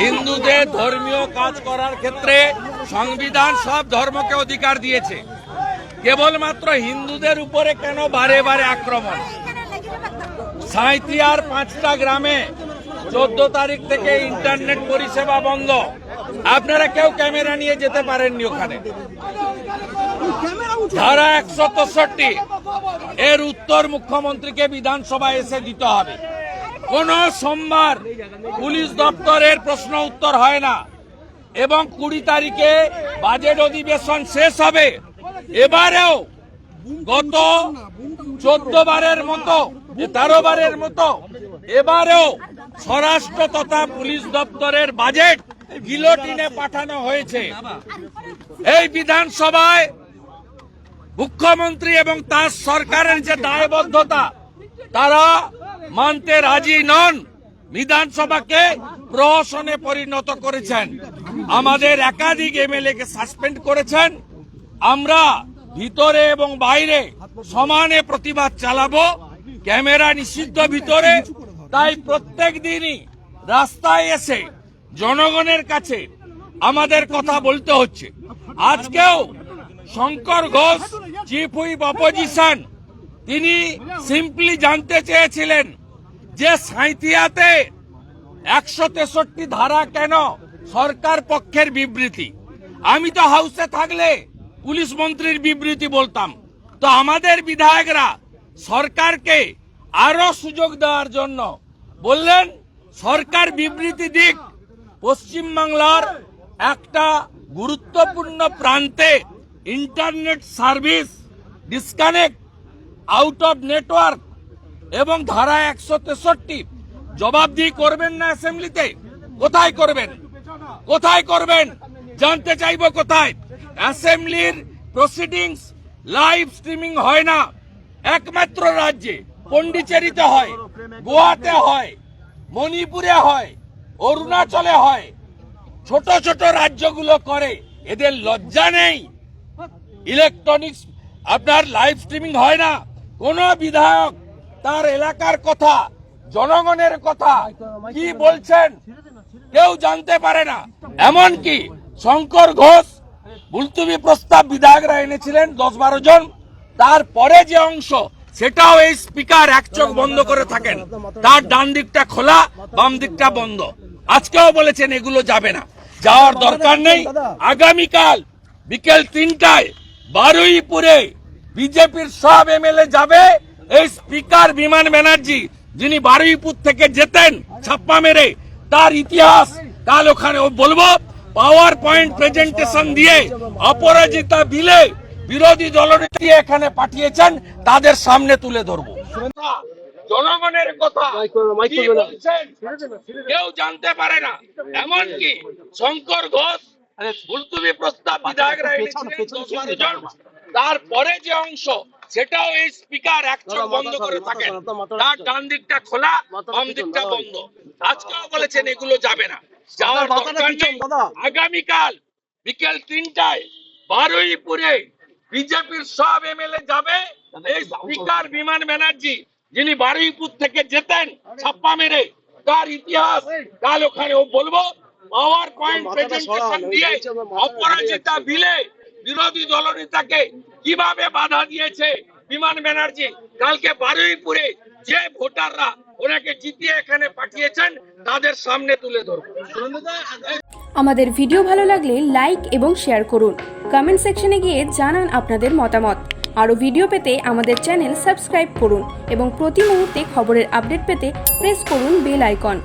হিন্দুদের ধর্মীয় কাজ করার ক্ষেত্রে সংবিধান সব ধর্মকে অধিকার দিয়েছে। কেবলমাত্র হিন্দুদের উপরে কেন বারে বারে আক্রমণ? সাঁইতিয়ার পাঁচটা গ্রামে চোদ্দ তারিখ থেকে ইন্টারনেট পরিষেবা বন্ধ। আপনারা কেউ ক্যামেরা নিয়ে যেতে পারেননি ওখানে। ধারা একশো তেষট্টি, এর উত্তর মুখ্যমন্ত্রীকে বিধানসভায় এসে দিতে হবে। কোন সোমবার পুলিশ দপ্তরের প্রশ্ন উত্তর হয় না এবং কুড়ি তারিখে বাজেট অধিবেশন শেষ হবে। এবারেও গত চোদ্দ বারের মতো তেরো বারের মতো, এবারেও স্বরাষ্ট্র তথা পুলিশ দপ্তরের বাজেট গিলোটিনে পাঠানো হয়েছে। এই বিধানসভায় মুখ্যমন্ত্রী এবং তার সরকারের যে দায়বদ্ধতা তারা মানতে রাজি নন। বিধানসভাকে প্রহসনে পরিণত করেছেন। আমাদের একাধিক এমএলএ কে সাসপেন্ড করেছেন। আমরা ভিতরে এবং বাইরে সমানে প্রতিবাদ চালাবো। ক্যামেরা নিষিদ্ধ ভিতরে। তাই প্রত্যেক দিনই রাস্তায় এসে জনগণের কাছে আমাদের কথা বলতে হচ্ছে। আজকেও Shankar Ghosh chief whip opposition তিনি সিম্পলি জানতে চেয়েছিলেন যে সাঁইতিয়াতে একশো তেষট্টি ধারা কেন সরকার পক্ষের বিবৃতি? আমি তো হাউসে থাকলে পুলিশ মন্ত্রীর বিবৃতি বলতাম। তো আমাদের বিধায়করা সরকারকে আরও সুযোগ দেওয়ার জন্য বললেন, সরকার বিবৃতি দিক পশ্চিমবাংলার একটা গুরুত্বপূর্ণ প্রান্তে internet service disconnect out of network এবং ধারা একশো তেষট্টি। জবাবদিহি করবেন না অ্যাসেম্বলিতে? কোথায় করবেন? কোথায় করবেন? জানতে চাইব কোথায়? অ্যাসেম্বলির প্রসিডিংস লাইভ স্ট্রিমিং হয় না। একমাত্র রাজ্যে পন্ডিচেরিতে হয়, গোয়াতে হয়, মণিপুরে হয়, অরুণাচলে হয়। ছোট ছোট রাজ্যগুলো করে, এদের লজ্জা নেই। ইলেকট্রনিক্স, আপনার লাইভ স্ট্রিমিং হয় না। কোন বিধায়ক তার এলাকার কথা, জনগণের কথা কি বলছেন কেউ জানতে পারে না। এমনকি শঙ্কর ঘোষ, মুলতুবি প্রস্তাব বিধায়করা এনেছিলেন দশ বারো জন। তারপরে যে অংশ, সেটাও এই স্পিকার এক চোখ বন্ধ করে থাকেন। তার ডান দিকটা খোলা, বাম দিকটা বন্ধ। আজকেও বলেছেন এগুলো যাবে না। যাওয়ার দরকার নেই। আগামীকাল বিকেল তিনটায় বারুইপুরে বিজেপির সব এমএলএ যাবে এই স্পিকার বিমান ব্যানার্জি যিনি বারুইপুর থেকে যেতেন ছাপ্পা মেরে তার ইতিহাস কাল ওখানে বলব পাওয়ার পয়েন্ট প্রেজেন্টেশন দিয়ে অপরাজিতা বিলে বিরোধী দলনেত্রী এখানে পাঠিয়েছেন তাদের সামনে তুলে ধরবো। জনগণের কথা কেউ জানতে পারে না। এমনকি শঙ্কর ঘোষ মুলতুবি প্রস্তাব বিধায়করা এনেছিলেন। তারপরে যে অংশ সেটাও এই স্পিকার এক চোখ বন্ধ করে থাকেন তার ডান দিকটা খোলা বাম দিকটা বন্ধ। আজকেও বলেছেন এগুলো যাবে না। যাওয়ার দরকার নেই। আগামীকাল বিকেল তিনটায় বারুইপুরে বিজেপির সব এমএলএ যাবে। এই স্পিকার বিমান ব্যানার্জি যিনি বারুইপুর থেকে যেতেন ছাপ্পা মেরে তার ইতিহাস কাল ওখানে ও বলব পাওয়ার পয়েন্ট প্রেজেন্টেশন দিয়ে অপরাজিতা বিলে বিরোধী দলনেতাকে কীভাবে বাধা দিয়েছে বিমান ব্যানার্জি? কালকে বারুইপুরে যে ভোটাররা ওনাকে জিতিয়ে এখানে পাঠিয়েছেন, তাদের সামনে তুলে ধরবো। আমাদের ভিডিও ভালো লাগলে লাইক এবং শেয়ার করুন। কমেন্ট সেকশনে গিয়ে জানান আপনাদের মতামত। আরও ভিডিও পেতে আমাদের চ্যানেল সাবস্ক্রাইব করুন এবং প্রতি মুহূর্তে খবরের আপডেট পেতে প্রেস করুন বেল আইকন।